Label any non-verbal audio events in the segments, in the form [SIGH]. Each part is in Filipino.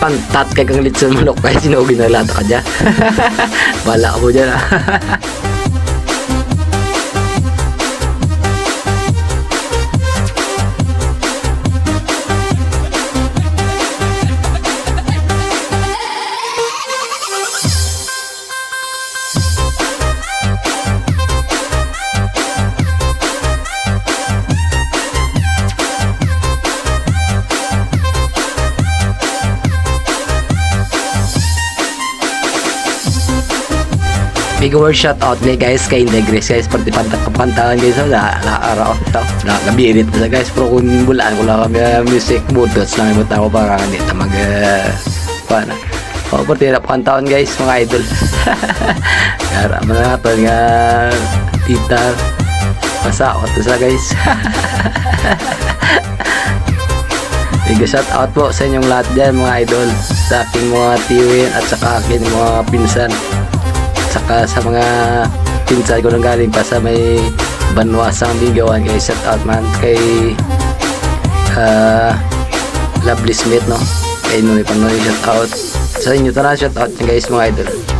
pantat kay kang litson manok kaya sinugi na lata ka dyan. [LAUGHS] Bala mo dyan ah. [LAUGHS] Big word shout out ni guys kay Integris guys pati panta kapantahan guys na, na araw so, na kabirit na guys. Pero kung bulaan ko lang kami uh, music moods na may ko para hindi ta mag uh, paano o pati na pantahan guys mga idol. Kara man na ito nga tita masakot to sa guys. [LAUGHS] Big shout out po sa inyong lahat dyan mga idol. Sa aking mga tiwin at saka aking mga pinsan saka sa mga pinsan ko nang galing pa sa may banwasang bigawan kay shout out man kay uh, Lovely Smith no? Kay Nuni Panoy shout out. Sa inyo tara shout out guys mga idol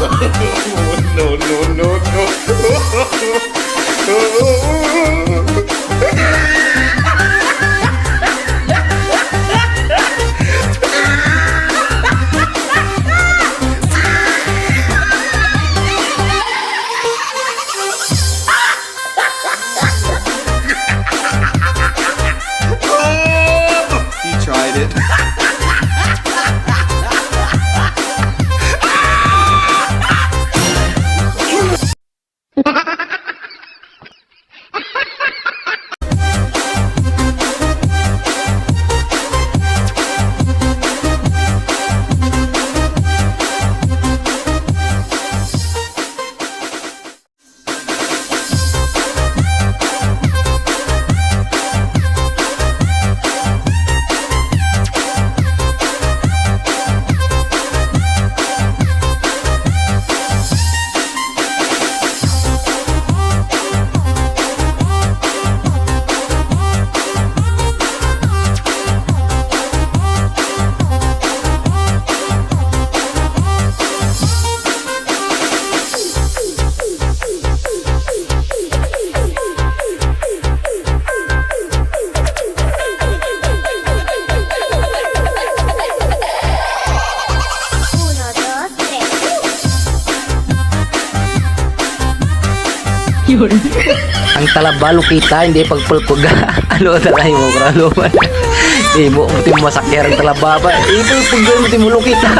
呵呵呵呵 ang talabalo kita hindi pagpulpog [LAUGHS] ano talay mo kralo man. Di mo mo masakyan ang talaba ba? Ipulpog mo ti mo kita